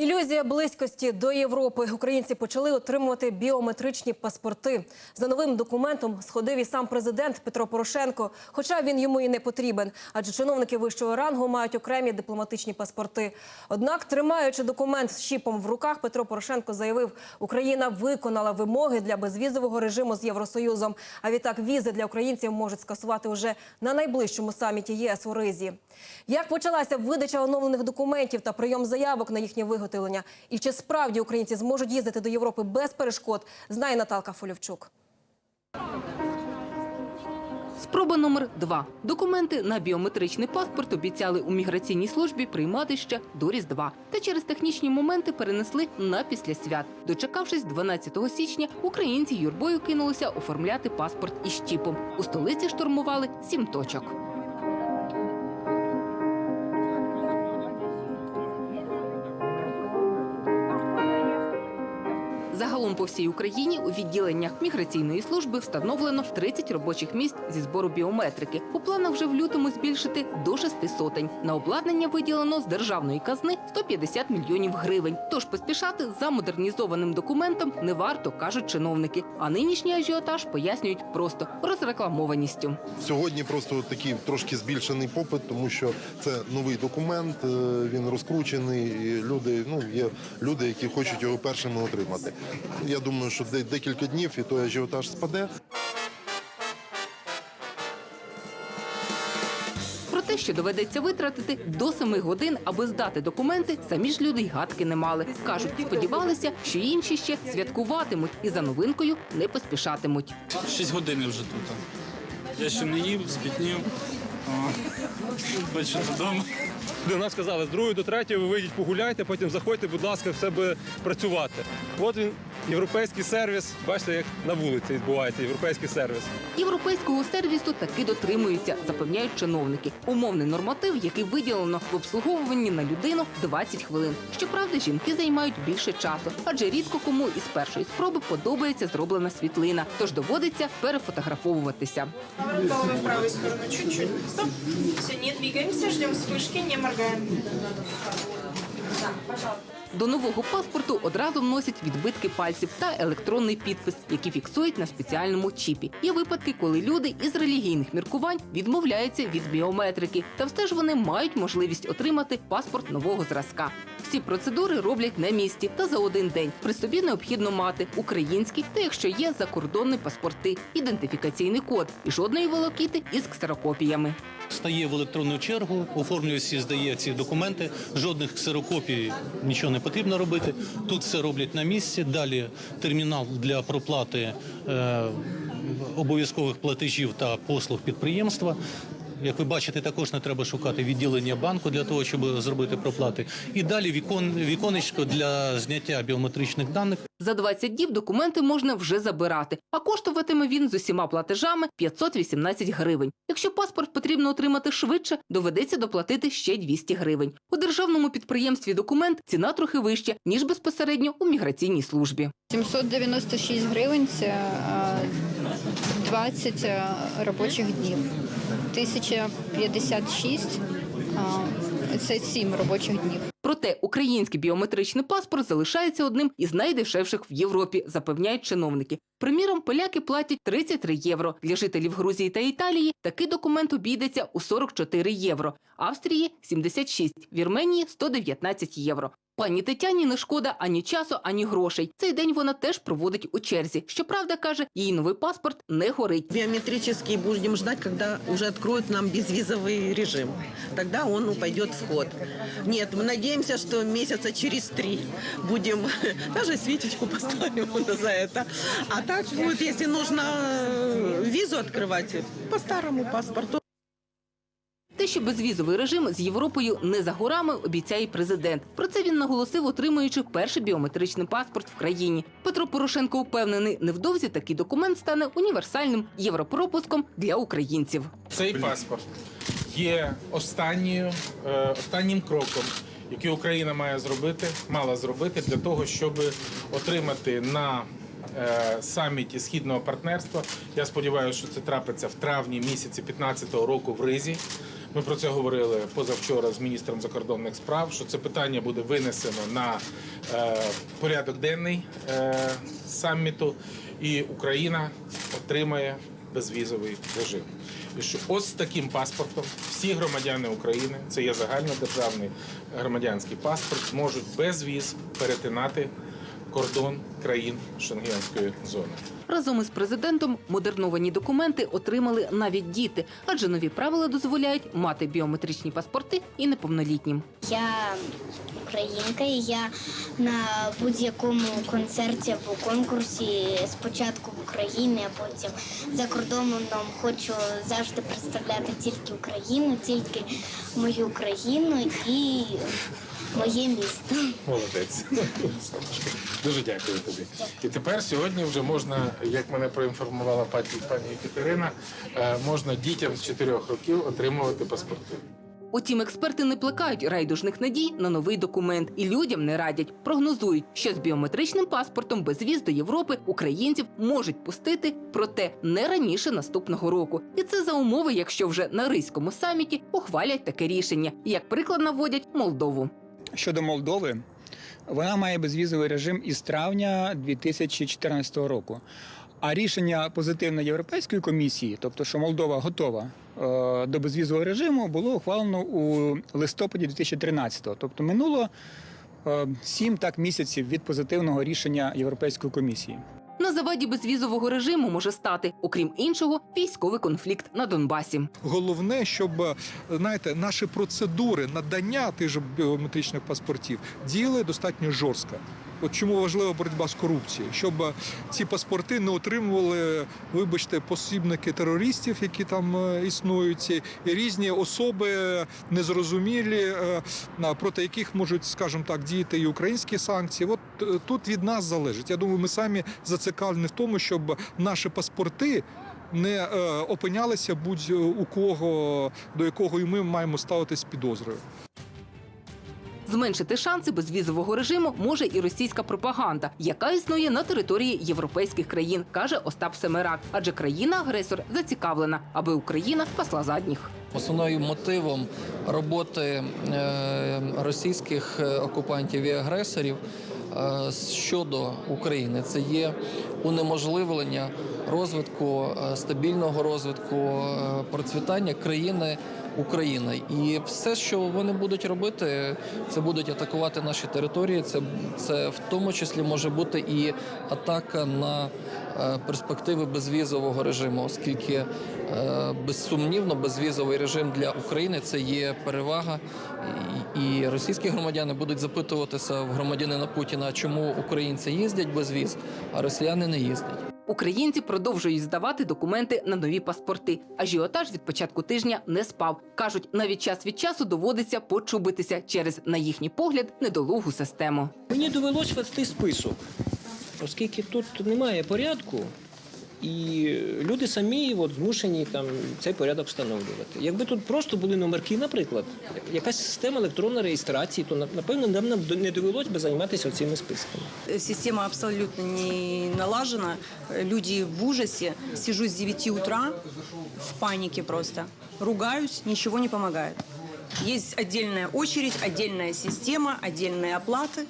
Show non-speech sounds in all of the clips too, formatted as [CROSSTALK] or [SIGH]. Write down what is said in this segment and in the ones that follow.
Ілюзія близькості до Європи. Українці почали отримувати біометричні паспорти. За новим документом сходив і сам президент Петро Порошенко, хоча він йому і не потрібен, адже чиновники вищого рангу мають окремі дипломатичні паспорти. Однак, тримаючи документ з чіпом в руках, Петро Порошенко заявив, Україна виконала вимоги для безвізового режиму з Євросоюзом. А відтак візи для українців можуть скасувати уже на найближчому саміті ЄС у Ризі. Як почалася видача оновлених документів та прийом заявок на їхнє виготовлення? І чи справді українці зможуть їздити до Європи без перешкод? Знає Наталка Фолівчук. Спроба номер два. Документи на біометричний паспорт обіцяли у міграційній службі приймати ще до Різдва. Та через технічні моменти перенесли на після свят. Дочекавшись 12 січня, українці юрбою кинулися оформляти паспорт із чіпом. У столиці штурмували сім точок. Загалом по всій Україні у відділеннях міграційної служби встановлено 30 робочих місць зі збору біометрики. У планах вже в лютому збільшити до шести сотень. На обладнання виділено з державної казни 150 мільйонів гривень. Тож поспішати за модернізованим документом не варто, кажуть чиновники. А нинішній ажіотаж пояснюють просто розрекламованістю. Сьогодні просто такий трошки збільшений попит, тому що це новий документ, е, він розкручений. і Люди, ну є люди, які хочуть його першими отримати. Я думаю, що де- декілька днів і той ажіотаж спаде. Про те, що доведеться витратити до семи годин, аби здати документи, самі ж люди й гадки не мали. Кажуть, сподівалися, що інші ще святкуватимуть і за новинкою не поспішатимуть. Шість годин вже тут. Я ще не їв, спітнів. О, Хочу додому. До нас сказали, з другої до третьої ви вийдіть погуляйте, потім заходьте, будь ласка, все буде працювати. От він, європейський сервіс. Бачите, як на вулиці відбувається європейський сервіс. Європейського сервісу таки дотримуються, запевняють чиновники. Умовний норматив, який виділено в обслуговуванні на людину 20 хвилин. Щоправда, жінки займають більше часу, адже рідко кому із першої спроби подобається зроблена світлина, тож доводиться перефотографовуватися. Голову в правую сторону чуть-чуть. Стоп. Все, не двигаемся, ждем вспышки, не моргаем. До нового паспорту одразу вносять відбитки пальців та електронний підпис, які фіксують на спеціальному чіпі. Є випадки, коли люди із релігійних міркувань відмовляються від біометрики, та все ж вони мають можливість отримати паспорт нового зразка. Всі процедури роблять на місці та за один день. При собі необхідно мати український та, якщо є, закордонні паспорти, ідентифікаційний код і жодної волокіти із ксерокопіями. Стає в електронну чергу, оформлює всі, здає ці документи. Жодних ксерокопій нічого не потрібно робити. Тут все роблять на місці. Далі термінал для проплати е, обов'язкових платежів та послуг підприємства. Як ви бачите, також не треба шукати відділення банку для того, щоб зробити проплати. І далі вікон, віконечко для зняття біометричних даних. За 20 діб документи можна вже забирати, а коштуватиме він з усіма платежами 518 гривень. Якщо паспорт потрібно отримати швидше, доведеться доплатити ще 200 гривень. У державному підприємстві документ ціна трохи вища, ніж безпосередньо у міграційній службі. 796 гривень це е, 20 е, робочих днів. 1056 е, це 7 робочих днів. Проте український біометричний паспорт залишається одним із найдешевших в Європі, запевняють чиновники. Приміром, поляки платять 33 євро. Для жителів Грузії та Італії такий документ обійдеться у 44 євро, Австрії 76, Вірменії 119 євро. Пані Тетяні не шкода ані часу, ані грошей. Цей день вона теж проводить у черзі. Щоправда, каже, її новий паспорт не горить. Биометрический будем ждать, когда уже откроют нам безвизовый режим. Тогда он пойдет в ход. Нет, мы надеемся, что месяца через три будем, [LAUGHS] даже свечечку поставим за это. А так будет, если нужно э, визу открывать, по старому паспорту. Те, що безвізовий режим з Європою не за горами, обіцяє президент. Про це він наголосив, отримуючи перший біометричний паспорт в країні. Петро Порошенко впевнений, невдовзі такий документ стане універсальним європропуском для українців. Цей паспорт є останньою, е, останнім кроком, який Україна має зробити, мала зробити для того, щоб отримати на е, саміті східного партнерства. Я сподіваюся, що це трапиться в травні місяці 2015 року в Ризі. Ми про це говорили позавчора з міністром закордонних справ. Що це питання буде винесено на е, порядок денний е, саміту, і Україна отримає безвізовий режим. І що ось таким паспортом всі громадяни України, це є загальнодержавний громадянський паспорт, зможуть без віз перетинати кордон країн Шенгенської зони. Разом із президентом модерновані документи отримали навіть діти, адже нові правила дозволяють мати біометричні паспорти і неповнолітнім. Я українка, і я на будь-якому концерті або конкурсі спочатку в Україні, а потім за кордоном хочу завжди представляти тільки Україну, тільки мою країну і моє місто. Молодець. Дуже дякую тобі. І тепер сьогодні вже можна, як мене проінформувала пані пані Катерина, е, можна дітям з 4 років отримувати паспорти. Утім, експерти не плекають райдужних надій на новий документ і людям не радять. Прогнозують, що з біометричним паспортом без віз до Європи українців можуть пустити, проте не раніше наступного року. І це за умови, якщо вже на ризькому саміті ухвалять таке рішення, як приклад наводять Молдову. Щодо Молдови, вона має безвізовий режим із травня 2014 року. А рішення позитивне Європейської комісії, тобто що Молдова готова е, до безвізового режиму, було ухвалено у листопаді 2013-го. Тобто минуло е, сім так місяців від позитивного рішення Європейської комісії. На заваді безвізового режиму може стати, окрім іншого, військовий конфлікт на Донбасі. Головне, щоб знаєте, наші процедури надання тих же біометричних паспортів діяли достатньо жорстко. От чому важлива боротьба з корупцією, щоб ці паспорти не отримували, вибачте, посібники терористів, які там е, існують, і різні особи незрозумілі, е, проти яких можуть, скажімо так, діяти і українські санкції. От е, тут від нас залежить. Я думаю, ми самі зацікавлені в тому, щоб наші паспорти не е, опинялися будь у кого, до якого і ми маємо ставитись підозрою. Зменшити шанси безвізового режиму може і російська пропаганда, яка існує на території європейських країн, каже Остап Семерак. Адже країна-агресор зацікавлена, аби Україна пасла задніх. Основною мотивом роботи е, російських е, окупантів і агресорів е, щодо України це є унеможливлення розвитку, е, стабільного розвитку, е, процвітання країни. Україна і все, що вони будуть робити, це будуть атакувати наші території. Це, це в тому числі може бути і атака на е, перспективи безвізового режиму, оскільки е, безсумнівно безвізовий режим для України це є перевага, і російські громадяни будуть запитуватися в громадянина Путіна, чому українці їздять без віз, а росіяни не їздять. Українці продовжують здавати документи на нові паспорти. Ажіотаж від початку тижня не спав. кажуть, навіть час від часу доводиться почубитися через, на їхній погляд, недолугу систему. Мені довелось вести список, оскільки тут немає порядку, і люди самі от, змушені там цей порядок встановлювати. Якби тут просто були номерки, наприклад, якась система електронної реєстрації, то напевно нам не довелось би займатися цими списками. Система абсолютно не налажена. Люди в ужасе. Сижу с 9 утра в панике просто. Ругаюсь, ничего не помогает. Есть отдельная очередь, отдельная система, отдельные оплаты.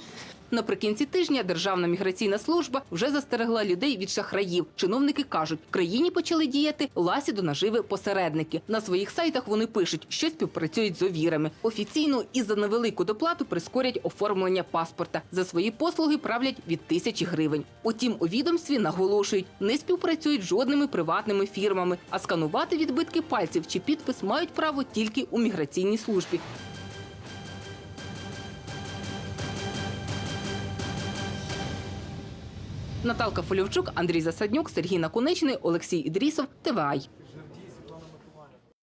Наприкінці тижня Державна міграційна служба вже застерегла людей від шахраїв. Чиновники кажуть, в країні почали діяти ласі до наживи посередники. На своїх сайтах вони пишуть, що співпрацюють з овірами. Офіційно і за невелику доплату прискорять оформлення паспорта. За свої послуги правлять від тисячі гривень. Утім, у відомстві наголошують, не співпрацюють жодними приватними фірмами, а сканувати відбитки пальців чи підпис мають право тільки у міграційній службі. Наталка Фольовчук, Андрій Засаднюк, Сергій Наконечний, Олексій Ідрісов, ТВАЙ.